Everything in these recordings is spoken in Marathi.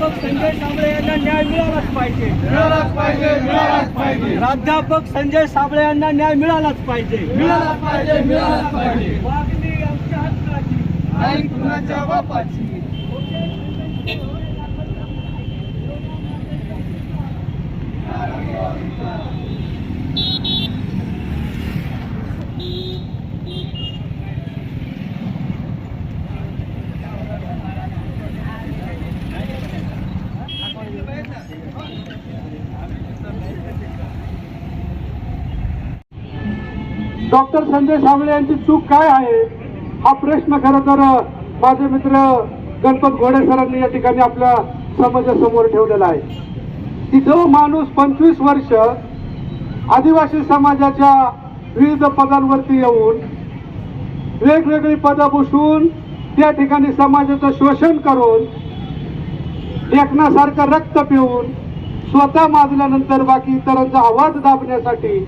प्राध्यापक संजय साबळे यांना न्याय मिळालाच पाहिजे. मिळालाच पाहिजे मिळालाच पाहिजे. प्राध्यापक संजय साबळे यांना न्याय मिळालाच पाहिजे. मिळालाच पाहिजे मिळालाच पाहिजे. मागणी आमच्या हक्काची. नाही कुणाच्या बापाची. डॉक्टर संजय साबळे यांची चूक काय आहे? हा प्रश्न खरं तर माझे मित्र गणपत घोडे सरांनी या ठिकाणी आपल्या समाजासमोर ठेवलेला आहे. की जो माणूस पंचवीस वर्ष आदिवासी समाजाच्या विविध पदांवरती येऊन वेगवेगळी पदं भूषून त्या ठिकाणी समाजाचं शोषण करून लेखनासारखं रक्त पिऊन स्वतः माजल्यानंतर बाकी इतरांचा आवाज दाबण्यासाठी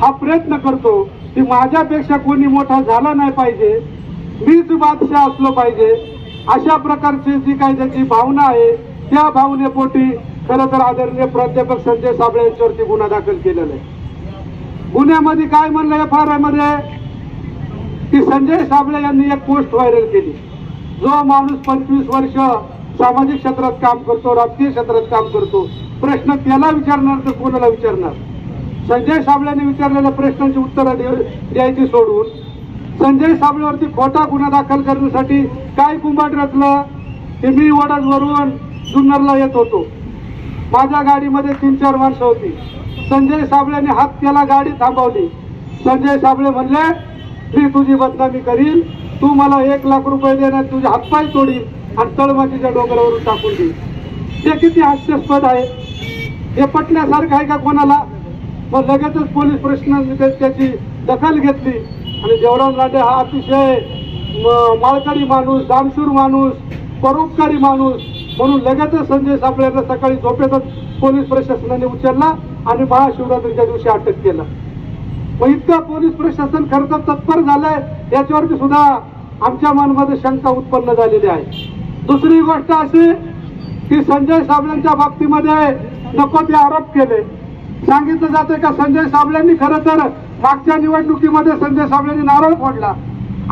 हा प्रयत्न करतो की माझ्यापेक्षा कोणी मोठा झाला नाही पाहिजे. मीच बादशाह असलो पाहिजे. अशा प्रकारची जी काही त्याची भावना आहे त्या भावनेपोटी खरं तर आदरणीय प्राध्यापक संजय साबळे यांच्यावरती गुन्हा दाखल केलेला आहे. गुन्ह्यामध्ये काय म्हणलं एफ आर आयमध्ये की संजय साबळे यांनी एक पोस्ट व्हायरल केली. जो माणूस पंचवीस वर्ष सामाजिक क्षेत्रात काम करतो राजकीय क्षेत्रात काम करतो. प्रश्न त्याला विचारणार तर कोणाला विचारणार? संजय साबळेने विचारलेल्या प्रश्नांची उत्तरं दे द्यायची सोडून संजय साबळेवरती खोटा गुन्हा दाखल करण्यासाठी काय कुंभाट रचलं की मी वडदवरून जुन्नरला येत होतो. माझ्या गाडीमध्ये तीन चार माणसं होती. संजय साबळेने हात केला गाडी थांबवली. संजय साबळे म्हणले मी तुझी बदनामी करीन. तू मला एक लाख रुपये देण्यात तुझे हातपाय तोडील आणि तळमातीच्या डोंगरावरून टाकून देईल ते किती हास्यास्पद आहे. हे पटण्यासारखं आहे का कोणाला? मग लगेचच पोलीस प्रश्नांनी त्याची दखल घेतली. आणि देवराम लांडे हा अतिशय म- माणूस दानशूर माणूस परोपकारी माणूस म्हणून लगेचच संजय सापळेला सकाळी झोपेतच पोलीस प्रशासनाने उचलला आणि महाशिवरात्रीच्या दिवशी अटक केलं. मग इतकं पोलीस प्रशासन खरं तर तत्पर झालंय याच्यावरती सुद्धा आमच्या मनामध्ये शंका उत्पन्न झालेली आहे. दुसरी गोष्ट अशी की संजय साबळेंच्या बाबतीमध्ये नको ते आरोप केले. सांगितलं जातंय का संजय साबळेंनी? खरं तर मागच्या निवडणुकीमध्ये संजय साबळेंनी नारळ फोडला.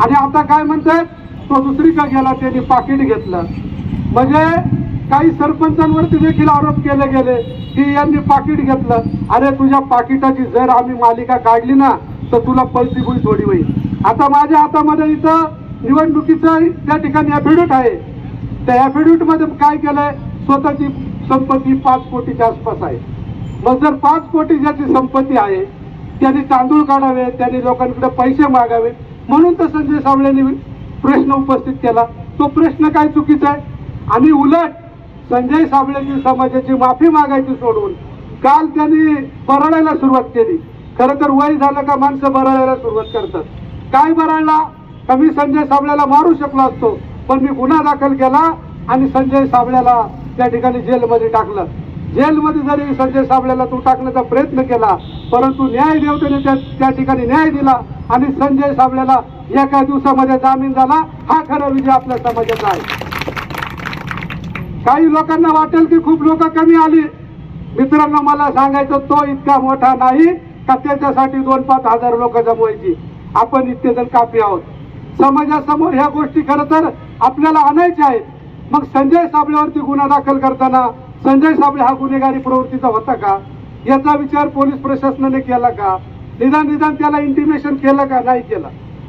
आणि आता काय म्हणतात तो दुसरीकडे गेला त्यांनी पाकिट घेतलं. म्हणजे काही सरपंचांवरती देखील आरोप केले गेले की यांनी पाकिट घेतलं. अरे तुझ्या पाकिटाची जर आम्ही मालिका काढली ना तर तुला पैसे बुई थोडी होईल. आता माझ्या हातामध्ये इथं निवडणुकीचं त्या ठिकाणी ॲफिडेविट आहे. त्या ॲफिडेविट काय केलंय? स्वतःची संपत्ती पाच कोटीच्या आसपास आहे. मग जर पाच कोटी ज्याची संपत्ती आहे त्यांनी तांदूळ काढावे त्यांनी लोकांकडे पैसे मागावे म्हणून तर संजय सावळेंनी प्रश्न उपस्थित केला. तो प्रश्न काय चुकीचा आहे? आणि उलट संजय साबळेंनी समाजाची माफी मागायची सोडून काल त्यांनी बरडायला सुरुवात केली. खरं तर वय झालं का माणसं बरडायला सुरुवात करतात. काय बरडला का मी संजय साबळेला मारू शकलो असतो पण मी गुन्हा दाखल केला आणि संजय साबळेला त्या ठिकाणी जेलमध्ये टाकलं. जेलमध्ये जरी संजय साबळेला तू टाकण्याचा प्रयत्न केला परंतु न्याय देवतेने त्या त्या ठिकाणी न्याय दिला आणि संजय साबळेला एका दिवसामध्ये जामीन झाला हा खरा विजय आपल्या समाजाचा आहे. काही लोकांना वाटेल की खूप लोक कमी आली. मित्रांनो मला सांगायचं तो इतका मोठा नाही का त्याच्यासाठी दोन पाच हजार लोक जमवायची. आपण इतके जण कापी आहोत. समाजासमोर ह्या गोष्टी खरं तर आपल्याला आणायच्या आहेत. मग संजय साबळेवरती गुन्हा दाखल करताना संजय साबळे हा गुन्हेगारी प्रवृत्तीचा होता का? याचा विचार पोलीस प्रशासनाने केला का? निदान निदान त्याला इंटिमेशन केलं का? नाही केलं.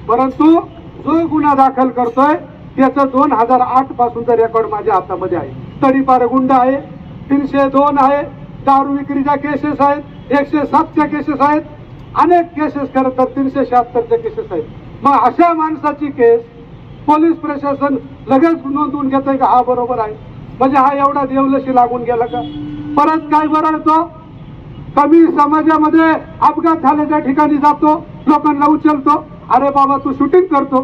परंतु जो गुन्हा दाखल करतोय त्याचं दोन हजार आठ पासूनचा रेकॉर्ड माझ्या हातामध्ये आहे. तडीपार गुंड आहे तीनशे दोन आहे दारू विक्रीच्या केसेस आहेत एकशे सातच्या केसेस आहेत अनेक केसेस खरं तर तीनशे शहात्तरच्या केसेस आहेत. मग अशा माणसाची केस पोलीस प्रशासन लगेच नोंदवून घेत का? हा बरोबर आहे. म्हणजे हा एवढा देवलशी लागून गेला का? परत काय बरळतो कमी समाजामध्ये अपघात झाल्याच्या ठिकाणी जातो लोकांना उचलतो. अरे बाबा तू शूटिंग करतो.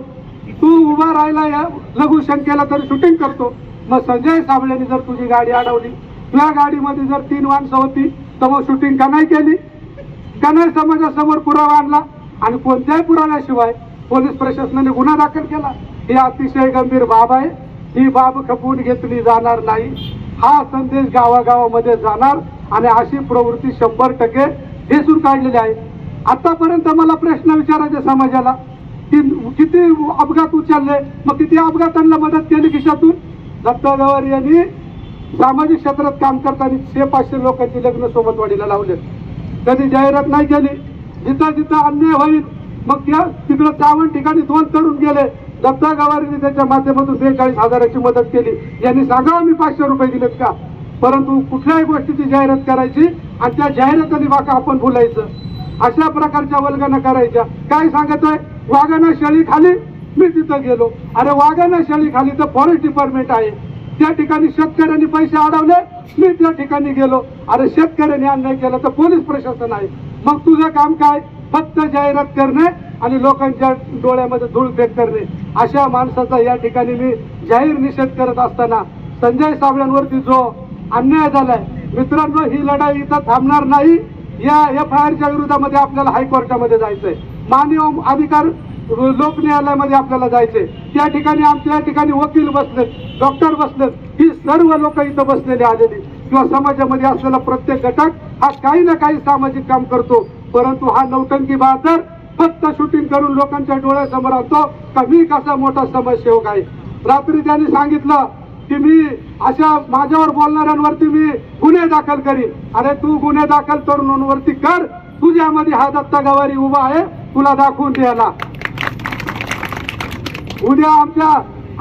तू उभा राहिला या लघु शंकेला तरी शूटिंग करतो. मग संजय साबळेने जर तुझी गाडी अडवली तुझ्या गाडीमध्ये जर तीन माणसं होती तर मग शूटिंग का नाही केली? का नाही समाजासमोर पुरावा आणला? आणि कोणत्याही पुराव्याशिवाय पोलीस प्रशासनाने गुन्हा दाखल केला? ही अतिशय गंभीर बाब आहे. ही बाब खपवून घेतली जाणार नाही. हा संदेश गावागावामध्ये जाणार आणि अशी प्रवृत्ती शंभर टक्के दिसून काढलेली आहे. आतापर्यंत मला प्रश्न विचारायचे समाजाला की किती अपघात उचलले मग किती अपघातांना मदत केली खिशातून? दत्ता यांनी सामाजिक क्षेत्रात काम करताना शे पाचशे लोकांची लग्न सोबत वाढीला लावले. कधी जाहिरात नाही केली. जिथं जिथं अन्याय होईल मग त्या तिकडं चावण ठिकाणी दोन तरुण गेले. दत्ता गवारीने त्याच्या माध्यमातून बेचाळीस हजाराची मदत केली. यांनी सांगावं मी पाचशे रुपये दिलेत का? परंतु कुठल्याही गोष्टीची जाहिरात करायची आणि त्या जाहिरातीने बाका आपण बोलायचं. अशा प्रकारच्या वल्गना करायच्या. काय सांगतोय? वाघाना शेळी खाली मी तिथं गेलो. अरे वाघाना शेळी खाली तर फॉरेस्ट डिपार्टमेंट आहे. त्या ठिकाणी शेतकऱ्यांनी पैसे अडवले मी त्या ठिकाणी गेलो. अरे शेतकऱ्यांनी अन्याय केला तर पोलीस प्रशासन आहे. मग तुझं काम काय? फक्त जाहिरात करणे आणि लोकांच्या डोळ्यामध्ये धूळ फेक करणे अशा माणसाचा या ठिकाणी मी जाहीर निषेध करत असताना संजय साबळ्यांवरती जो अन्याय झालाय मित्रांनो ही लढाई इथं थांबणार नाही. या एफ आय आरच्या विरोधामध्ये आपल्याला हायकोर्टामध्ये जायचंय. मानव अधिकार लोक न्यायालयामध्ये आपल्याला जायचंय. त्या ठिकाणी आमच्या या ठिकाणी वकील बसलेत डॉक्टर बसलेत. ही सर्व लोक इथं बसलेली आलेली. किंवा समाजामध्ये असलेला प्रत्येक घटक हा काही ना काही सामाजिक काम करतो. परंतु हा नौटंकी बहादर फक्त शूटिंग करून लोकांच्या डोळ्यासमोर आणतो. का मी कसा मोठा समाजसेवक आहे? रात्री त्यांनी सांगितलं की मी अशा माझ्यावर बोलणाऱ्यांवरती मी गुन्हे दाखल करीन. अरे तू गुन्हे दाखल तरुणांवरती कर. तुझ्यामध्ये हा दत्ता गवारी उभा आहे. तुला दाखवून द्यायला उद्या आमच्या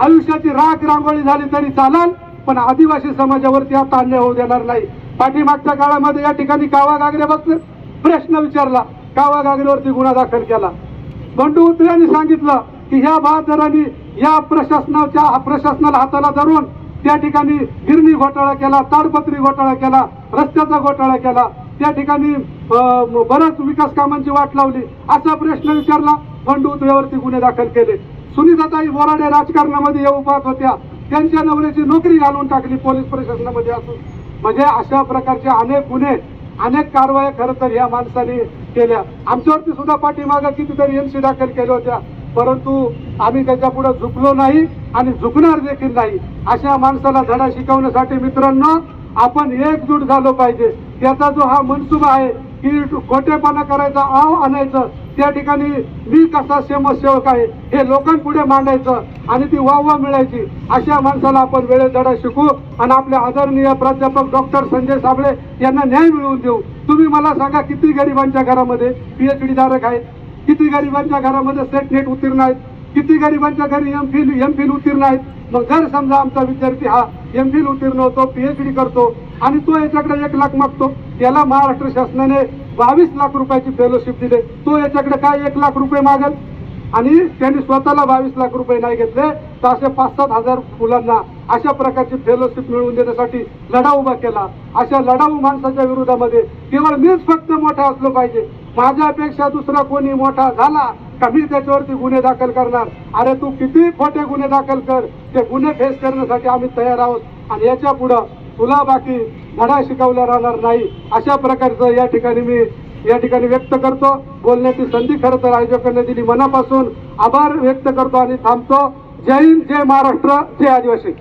आयुष्याची राख रांगोळी झाली तरी चालेल पण आदिवासी समाजावरती आता अन्याय होऊ देणार नाही. पाठीमागच्या काळामध्ये या ठिकाणी कावा गागरे बसले. प्रश्न विचारला. कावा गुन्हा दाखल केला. बंडू उत्रे यांनी सांगितलं की ह्या बहादरांनी या प्रशासनाच्या प्रशासनाला हाताला धरून त्या ठिकाणी गिरणी घोटाळा केला ताडपत्री घोटाळा केला रस्त्याचा घोटाळा केला. त्या ठिकाणी बऱ्याच विकास कामांची वाट लावली. असा प्रश्न विचारला. बंडू उतव्यावरती गुन्हे दाखल केले. सुनीताताई बोराडे राजकारणामध्ये येऊ पाहत होत्या. त्यांच्या नवऱ्याची नोकरी घालून टाकली पोलीस प्रशासनामध्ये असून. म्हणजे अशा प्रकारचे अनेक गुन्हे अनेक कारवाया खरं तर या माणसाने केल्या. आमच्यावरती सुद्धा पाठीमागा कितीतरी एमसी दाखल केल्या होत्या. परंतु आम्ही त्याच्या पुढे झुकलो नाही आणि झुकणार देखील नाही. अशा माणसाला धडा शिकवण्यासाठी मित्रांनो आपण एकजूट झालो पाहिजे. त्याचा जो हा मनसुबा आहे की खोटेपणा करायचा आव आणायचं त्या ठिकाणी मी कसा समाजसेवक आहे हे लोकांपुढे मांडायचं आणि ती वाहवा मिळायची. अशा माणसाला आपण वेळेत धडा शिकू आणि आपले आदरणीय प्राध्यापक डॉक्टर संजय साबळे यांना न्याय मिळवून देऊ. तुम्ही मला सांगा किती गरिबांच्या घरामध्ये पीएचडी धारक आहेत? किती गरिबांच्या घरामध्ये सेट नेट उत्तीर्ण आहेत? किती गरिबांच्या घरी एम फिल एम फिल उत्तीर्ण आहेत? मग जर समजा आमचा विद्यार्थी हा एम फिल उत्तीर्ण होतो पीएचडी करतो आणि तो याच्याकडे एक लाख मागतो. त्याला महाराष्ट्र शासनाने बावीस लाख रुपयाची फेलोशिप दिली. तो याच्याकडे काय एक लाख रुपये मागेल? आणि त्यांनी स्वतःला बावीस लाख रुपये नाही घेतले तर असे पाच सात हजार मुलांना अशा प्रकारची फेलोशिप मिळवून देण्यासाठी लढा उभा केला. अशा लढाऊ माणसाच्या विरोधामध्ये केवळ मीच फक्त मोठा असलो पाहिजे. माझ्यापेक्षा दुसरा कोणी मोठा झाला का मी त्याच्यावरती गुन्हे दाखल करणार? अरे तू किती खोटे गुन्हे दाखल कर. ते गुन्हे फेस करण्यासाठी आम्ही तयार आहोत. आणि याच्या पुढं तुला बाकी धडा शिकवला राहणार नाही. अशा प्रकारचं या ठिकाणी मी या ठिकाणी व्यक्त करतो. बोलण्याची संधी खरं तर आयोजकांनी दिली मनापासून. आभार व्यक्त करतो आणि थांबतो. जय हिंद जय महाराष्ट्र जय आदिवासी.